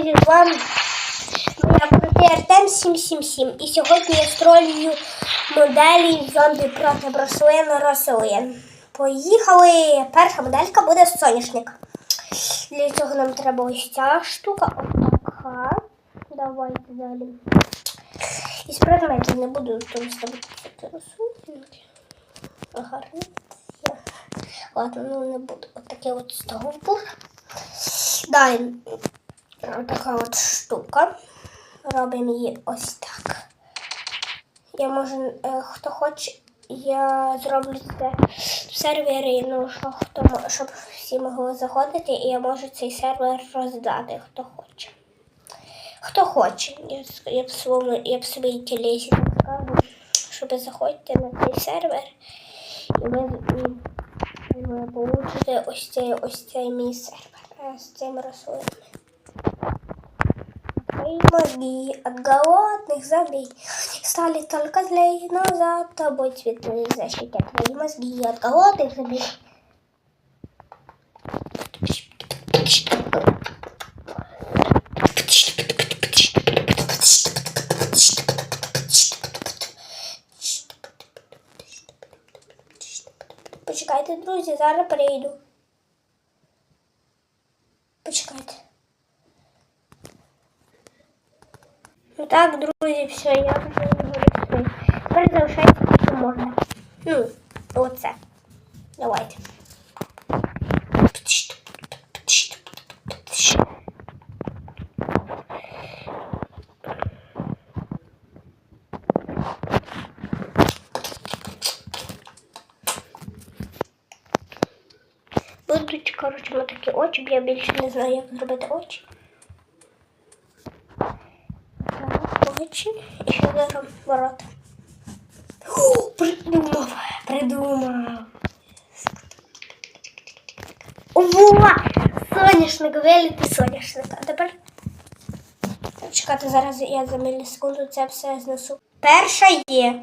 друзі, з вами я крутий Артем 777. І сьогодні я стролюю моделі зомбі проти рослин рослин. Поїхали! Перша моделька буде соняшник. Для цього нам треба ось ця штука. Отака. Давайте далі. Із предметів не буду ставити рисунки. Гарно. Ладно, ну не буду. Отакий от стовбур. Далі така от штука. Робимо її ось так. Я можу, е, хто хоче, я зроблю це в сервері, ну, щоб всі могли заходити, і я можу цей сервер роздати, хто хоче. Хто хоче, я, в своєму, я в своїй тілесі скажу, щоб заходьте на цей сервер, і ви, і получите ось цей, мій сервер е, з цими рослинами. Твои мозги от голодных зомби стали только злей, но за тобой цветы защитят твои мозги от голодных зомби. Почекайте, друзі, зараз прийду. Почекайте. Так, друзі, все, я вже його відкрив. Тепер залишається тільки можна. Ну, оце. Давайте. Будуть, коротше, ми такі очі, я більше не знаю, як зробити очі. Так, очі. І ще ворота. О, придумав, придумав. Ова! Соняшник, виліти соняшник. А тепер чекати, зараз я за мілісекунду це все знесу. Перша є.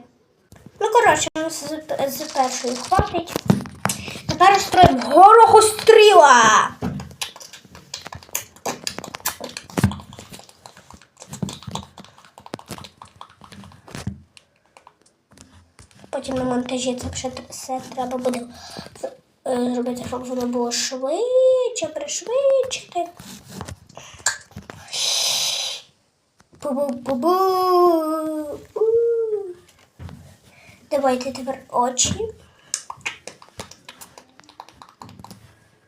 Ну, коротше, з, з першої хватить. Тепер строїмо горохостріла. Потім на монтажі це все, треба буде е, зробити, щоб воно було швидше, пришвидшити. Бу-бу-бу-бу. Давайте тепер очі.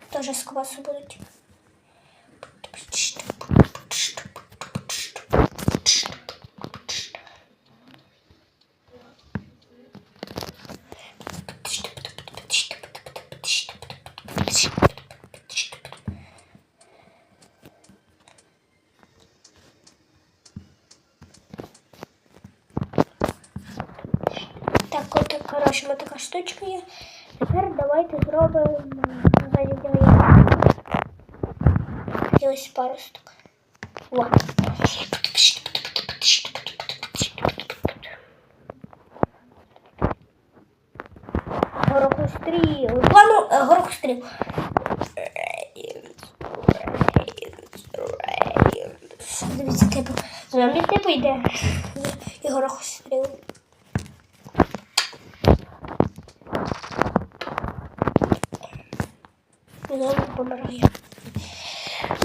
Тоже з квасу будуть. Так, ось така штучка є. Тепер давайте зробимо є ось паросток. Во. Горохостріл. Плану е, горохостріл. Дивіться, типу, зомбі типу йде. І горохостріл. Зомбі помирає.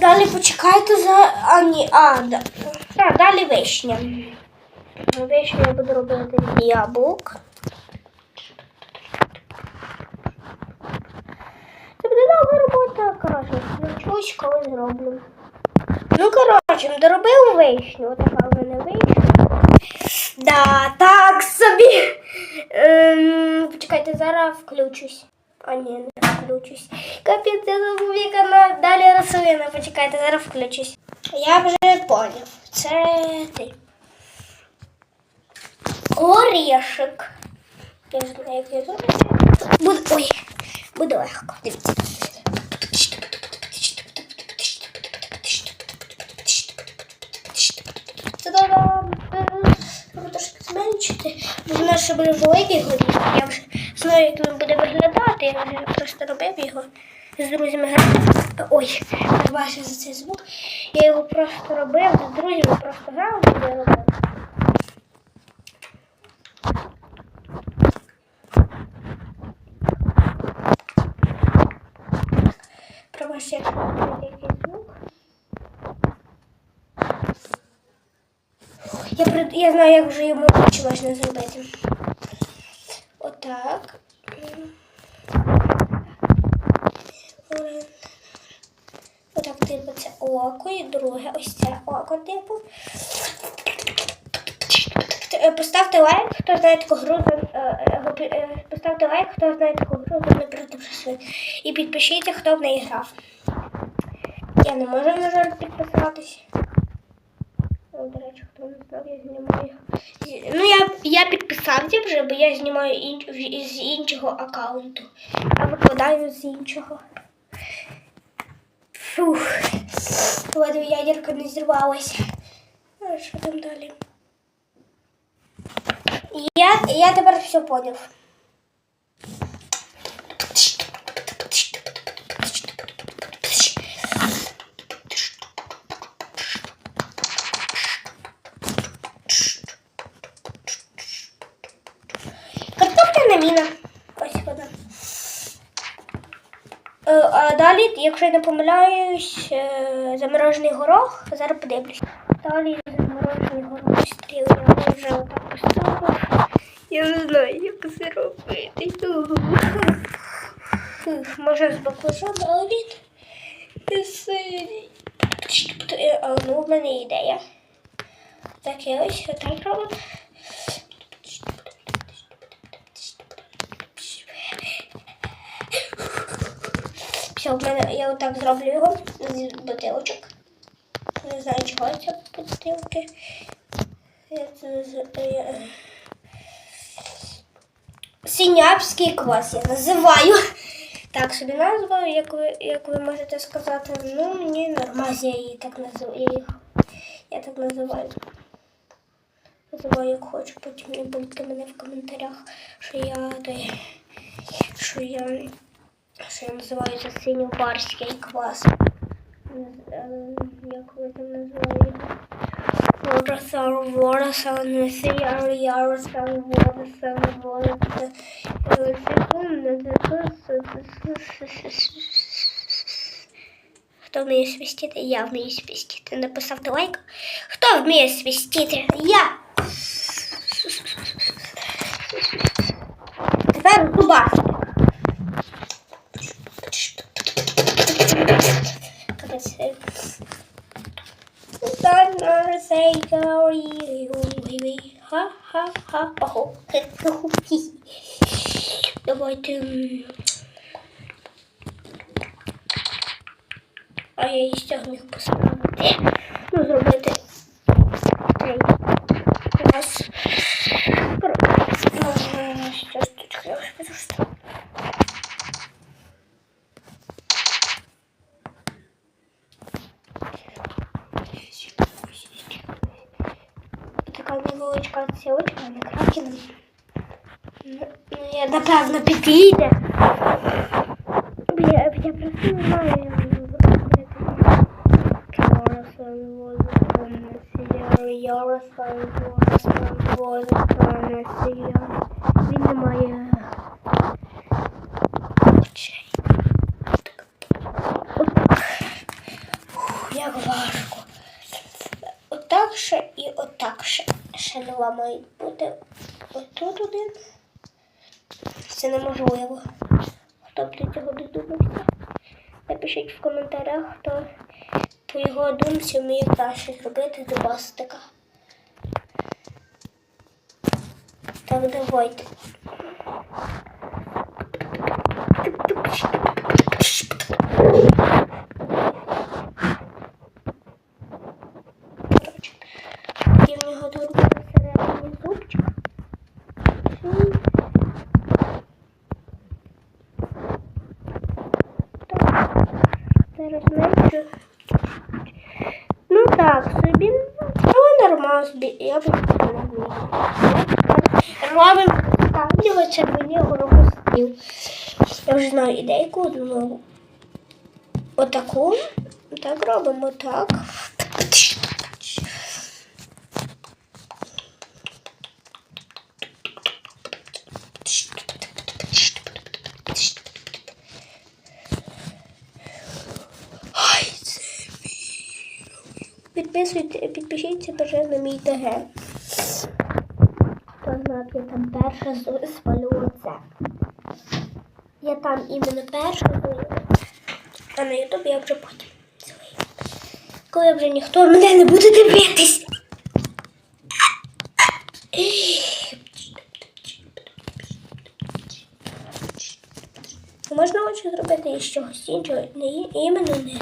Далі почекайте за. А, ні, а, да. Далі вишня. Вишню я буду робити з яблук. Це буде довга робота, коротше, навчусь, коли зроблю. Ну, коротше, доробив вишню, отака в мене вишня. Да, так собі. Ем, почекайте, зараз включусь. А ні, не включусь. Капець, я забув, на далі рослина. Почекайте, зараз включусь. Я вже поняв. Це ти. Орешек. Я не знаю, як звати. Буде. Ой, буде легко. Дивіться. Треба трошки зменшити. Бо в нас ще буде великий горіх. Я вже знаю, як він буде виглядати. Я вже просто робив його з друзями грати. Ой, пробачте за цей звук. Я його просто робив, з друзями просто грав і робив. Пробачте, якщо буде якийсь звук. Я, я знаю, як вже йому очі можна зробити. Отак. Отак, типу, це око і друге, ось це око, типу. Е, Поставте лайк, хто знає таку гру. е, е, Поставте лайк, хто знає таку гру, за не просвіт. І підпишіться, хто в неї грав. Я не можу, на жаль, підписатись. О, До речі, хто не знав, я знімаю. Ну, я, я підписався вже, бо я знімаю ін... з іншого аккаунту, а викладаю з іншого. Фух. Ладно, ядерка не зірвалася. А що там далі? Я, я тепер все поняв. Якщо я не помиляюсь, е, заморожений горох, зараз подивлюсь. Далі заморожений горох стріл, я вже отак поставив. Я не знаю, як це робити. Може з баклажан, але він не синій. Е, Ну, в мене ідея. Так, я ось отак роблю. Все, в мене я отак зроблю його з бутилочок. Не знаю, чого це бутилки. Я це я- Синявський квас я називаю. Так собі назву, як ви, як ви можете сказати. Ну, мені нормально, я її так називаю. Я, так називаю. Називаю як хочу, потім не будьте мене в коментарях, що я той, що я, що я називаю синьо-барський квас. Е, Як ви там називаєте? Watersound, watersound, не сіяр, яросоund, watersound, watersound. Хто вміє свистіти? Я вмію свистіти. Написав лайк. Хто вміє свистіти? Я. Тепер губашки. Thunder say go ха ха ха ого Давайте. А я її стягну їх поставити. Ну, зробити. Така невеличка цілочка на кракена. Ну, я напевно підійде. Я, я просто не знаю, як його зробити. Ярослав Володимир, Ярослав Ярослав Володимир, Він не має очей. Мають бути. Отут один. Це неможливо. Хто б до цього додумався? Напишіть в коментарях, хто по його думці вміє краще зробити зубастика. Так, давайте. Коротше, є в нього тут посередині зубчик. Так, зараз менше. Ну так, собі, ну нормально собі, я б сказала. Робимо ставлю червоні гороху стіл. Я вже знаю ідейку одну. Отаку. Так робимо так. Ай, це Підписуйте, підпишіться, бажаю на мій ТГ. Хто знав, я там перша спалю оце. Я там іменно перша спалю. А на Ютубі я вже потім. свої. Коли вже ніхто мене не буде дивитись. Можна очі зробити із чогось іншого, не іменно не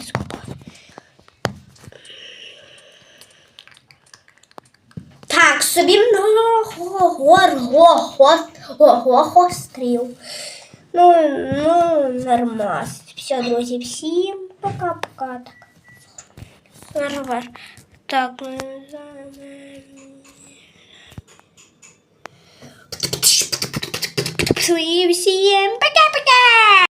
собі много гор, го, го, го, го, гострів. Ну, ну, нормас. Все, друзі, всім пока-пока. Так. Нормас. Так, ну, Всім всім пока.